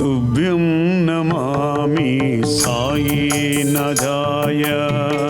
तुभ्यं नमामि न जाय।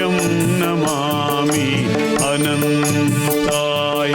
नमामि अनन्ताय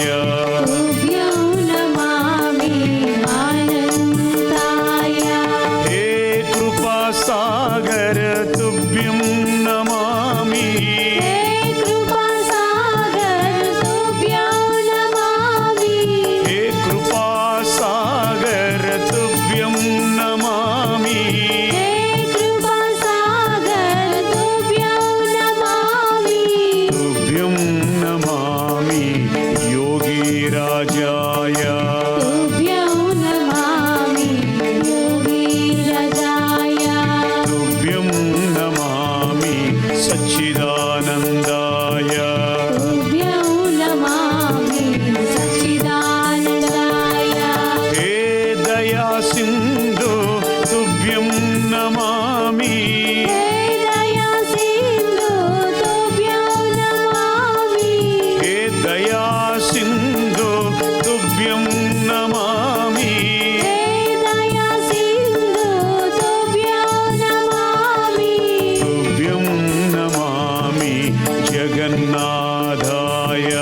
सच्चिदानन्दाय हे दया सिन्धु तुभ्यं नमामि हे दया सिन्धु तुभ्यं नमामि समाधाय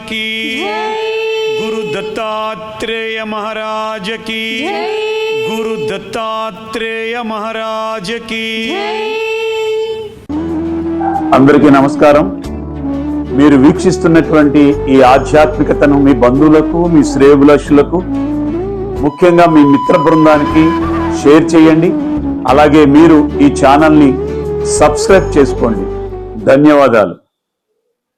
की गुरु दत्तात्रेय महाराज की गुरु दत्तात्रेय महाराज की అందరికీ నమస్కారం మీరు వీక్షిస్తున్నటువంటి ఈ ఆధ్యాత్మికతను మీ బంధువులకు మీ శ్రేయభిలాషులకు ముఖ్యంగా మీ మిత్ర బృందానికి షేర్ చేయండి అలాగే మీరు ఈ ఛానల్ని సబ్స్క్రైబ్ చేసుకోండి ధన్యవాదాలు